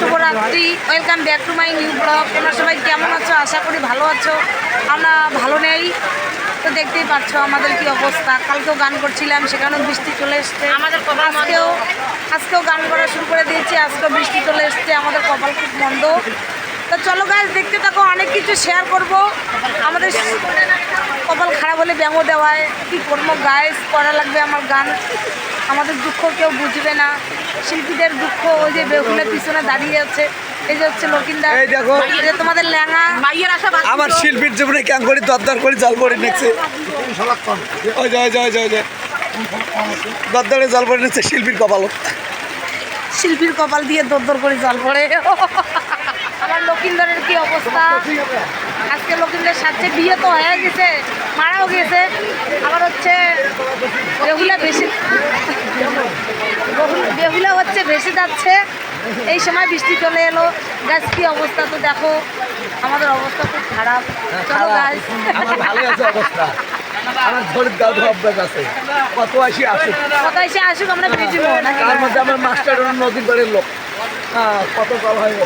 শুভরাত্রি। Welcome back to my new blog তোমরা সবাই কেমন আছো? আশা করি ভালো আছো। আমরা ভালো নেই। তো দেখতেই পাচ্ছ আমাদের কি অবস্থা। কালকেও গান করছিলাম সেখানেও বৃষ্টি চলে এসছে। আমাদের আজকেও আজকেও গান করা শুরু করে দিয়েছি। আজকেও বৃষ্টি চলে এসছে। আমাদের কপাল খুব মন্দ। তো চলো গাছ দেখতে থাকো অনেক কিছু শেয়ার করব। আমাদের কপাল খারাপ হলে ব্যঙ্গ দেওয়ায় কী করব গাইস করা লাগবে আমার গান। আমাদের দুঃখ কেউ বুঝবে না। শিল্পীদের দুঃখ ওই যে বেগুনের পিছনে দাঁড়িয়ে আছে। এই যে হচ্ছে লকিন্দা এই দেখো। এই যে তোমাদের ল্যাঙা মাইয়ের আশা আমার শিল্পীর জীবনে ক্যাং করি দরদার করি জল পড়ে নিচ্ছে? ওই জয় জয় জয় জয় দরদারে জল পড়ে নিচ্ছে শিল্পীর কপালত শিল্পীর কপাল দিয়ে দর দর করে জল পড়ে আমার লকিন্দরের কি অবস্থা? আজকে লকিন্দর সাথে বিয়ে তো হয়ে গেছে মারাও গেছে। আবার হচ্ছে বেহুলা বেশি বেহুলা হচ্ছে বেশি যাচ্ছে। এই সময় বৃষ্টি চলে এলো। গাছ কি অবস্থা তো দেখো। আমাদের অবস্থা খুব খারাপ। চলো গাছ। আমার ভালো আছে অবস্থা। আমার গাল অভ্যাস আছে। কত আসি আসুক। কথা এসে আসুক আমরা ভিডিও তার মধ্যে আমার মাস্টার নদীর বাড়ির লোক। হ্যাঁ কত কল হয়।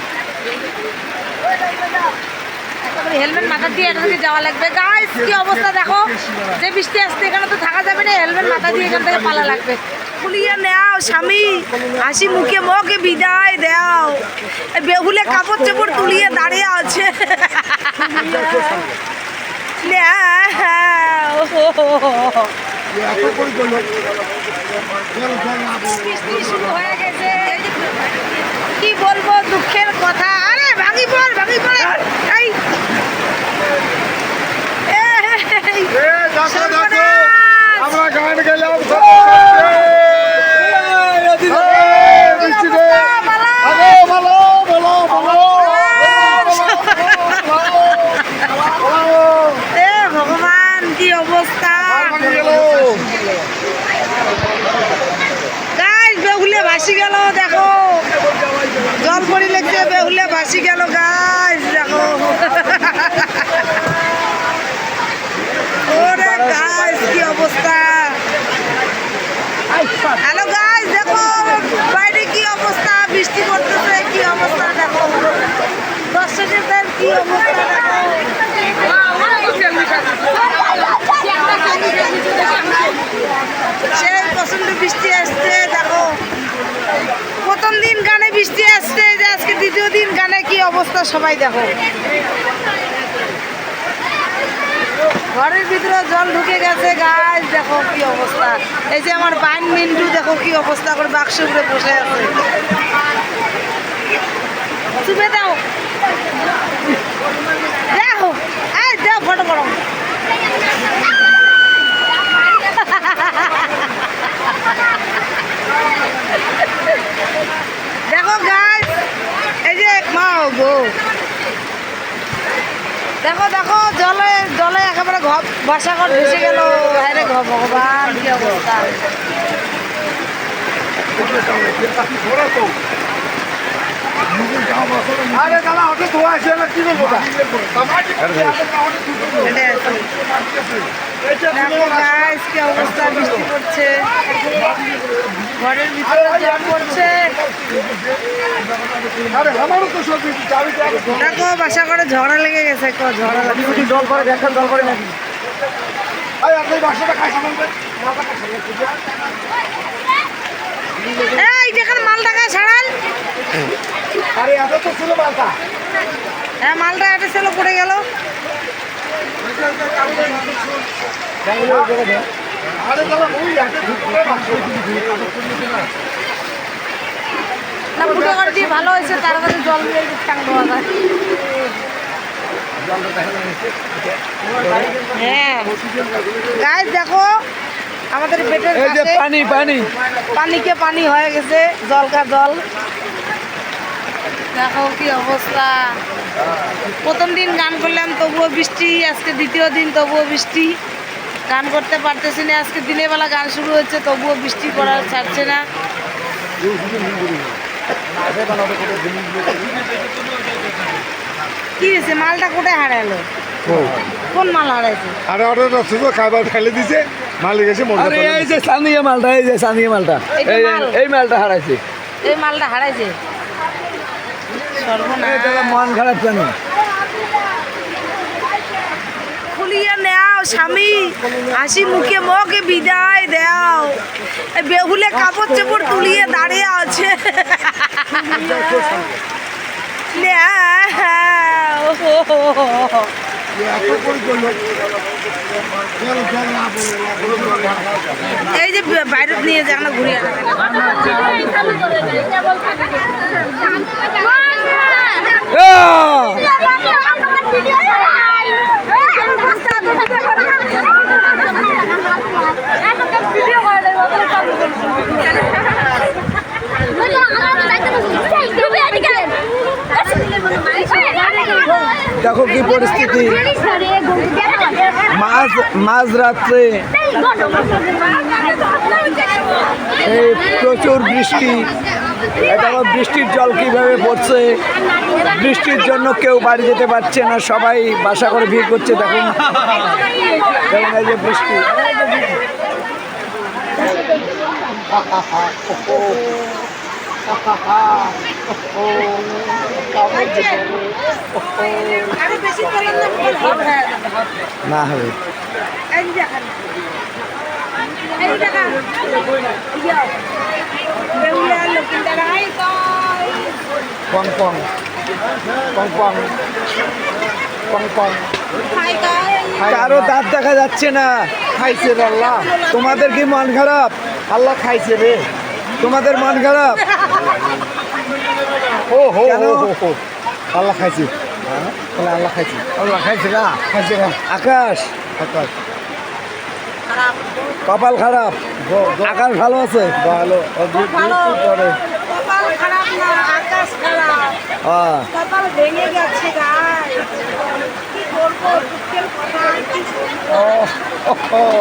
হেলমেট মাথা দিয়ে এখান থেকে যাওয়া লাগবে। গাইস কি অবস্থা দেখো? যে বৃষ্টি আসছে এখানে তো থাকা যাবে না হেলমেট মাথা দিয়ে এখান থেকে পালা লাগবে। খুলিয়ে নেও স্বামী। হাসি মুখে মুখে বিদায় দাও। বেহুলে কাপড় চোপড় তুলিয়ে দাঁড়িয়ে আছে। বৃষ্টি শুরু হয়ে গেছে কি বলব দুঃখের কথা আরে ভাঙি পড় ভাঙি পড়ে এই এই, সর্বনাশ! আমরা গান গেলাম বৃষ্টিতে আরে ভালো ভালো ভালো এ ভগবান কি অবস্থা গাছ বেহুলে ভাসি গেল দেখো পড়ি লেগছে বেহুলে ভাসি গেল গাছ দেখো ওরে গাছ কি অবস্থা হ্যালো গাছ দেখো বাইরে কি অবস্থা বৃষ্টি পড়তেছে কি অবস্থা দেখো দর্শকদের কি অবস্থা দেখো সেই প্রচণ্ড বৃষ্টি আসছে দেখো প্রথম দিন গানে বৃষ্টি আসছে যে আজকে দ্বিতীয় দিন গানে অবস্থা সবাই দেখো। ঘরের ভিতরে জল ঢুকে গেছে গাছ দেখো কি অবস্থা। এই যে আমার বাইন মিন্টু, দেখো কি অবস্থা করে বাক্স উপরে বসে আছে। চুপে দাও। দেখো, এই দাও ফটো করো দেখো গাছ যে মাও গো। দেখো দেখো জলে জলে একেবারে ঘর বাসা ঘর ভেসে গেল। হ্যাঁ ঘর ভগবান কি অবস্থা। আরে দাদা অটো ধোয়া আছে না কি বলব? এটা অবস্থা বৃষ্টি ঘরের ভিতরে দেখো বাসা করে ঝগড়া লেগে গেছে জল করে দেখেন জল করে নাকি। আরে আপনি বাসাটা খাইছিলেন এই যেখানে মাল টাকা ছাড়ান আরে এত তো ছিল বালতা হ্যাঁ মালটা একটা ছিল পড়ে গেল। না ফুটো করে দিয়ে ভালো হয়েছে তাড়াতাড়ি জল দিয়ে হ্যাঁ। গাছ দেখো আমাদের পেটের পানি পানি। পানিকে পানি হয়ে গেছে জল কা জল। দেখো কি অবস্থা। প্রথম দিন গান করলাম তবুও বৃষ্টি আজকে দ্বিতীয় দিন তবুও বৃষ্টি। গান করতে পারতেছি না আজকে দিনের বেলা গান শুরু হচ্ছে তবুও বৃষ্টি পড়ার ছাড়ছে না। কি হয়েছে? মালটা কোথায় হারালো? কোন মাল হারাইছে? আরে শুধু খাবার ফেলে দিছে। মালিক এসে আরে এই যে সানিয়া মালটা এই যে সানিয়া মালটা। এই মাল? এই মালটা হারাইছে। এই মালটা হারাইছে? মন খারাপ কেন? খুলিয়ে নেও স্বামী। হাসি মুখে মকে বিদায় দেও। বেহুলে কাপড় চোপড় তুলিয়ে দাঁড়িয়ে আছে। নেও। এই যে বাইরে নিয়ে যান ঘুরিয়ে দেখো কি পরিস্থিতি। মাঝ মাঝ রাত্রে এই প্রচুর বৃষ্টি। দেখো বৃষ্টির জল কীভাবে পড়ছে? বৃষ্টির জন্য কেউ বাড়ি যেতে পারছে না, সবাই বাসা করে ভিড় করছে, দেখুন। বৃষ্টি আরও বেশি করলেন কারও দাঁত দেখা যাচ্ছে না। খাইছে রে আল্লাহ। তোমাদের কি মন খারাপ? আল্লাহ খাইছে রে। তোমাদের মন খারাপ? ও হো হো হো আল্লাহ খাইছে তাহলে আল্লাহ খাইছে আল্লাহ খাইছে না খাইছে না আকাশ আকাশ কপাল খারাপ আকাশ ভালো আছে ভালো ভালো কপাল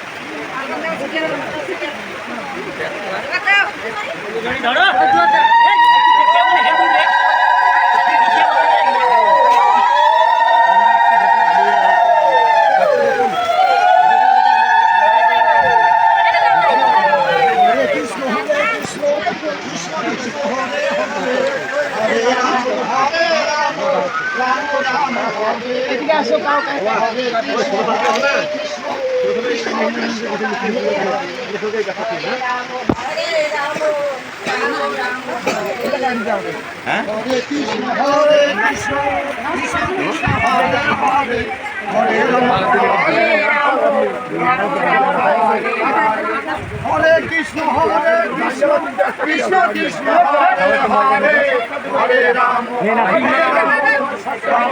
না আকাশ খারাপ হ্যাঁ হরে কৃষ্ণ হরে কৃষ্ণ কৃষ্ণ কৃষ্ণ হরে হরে হরে রাম হরে রাম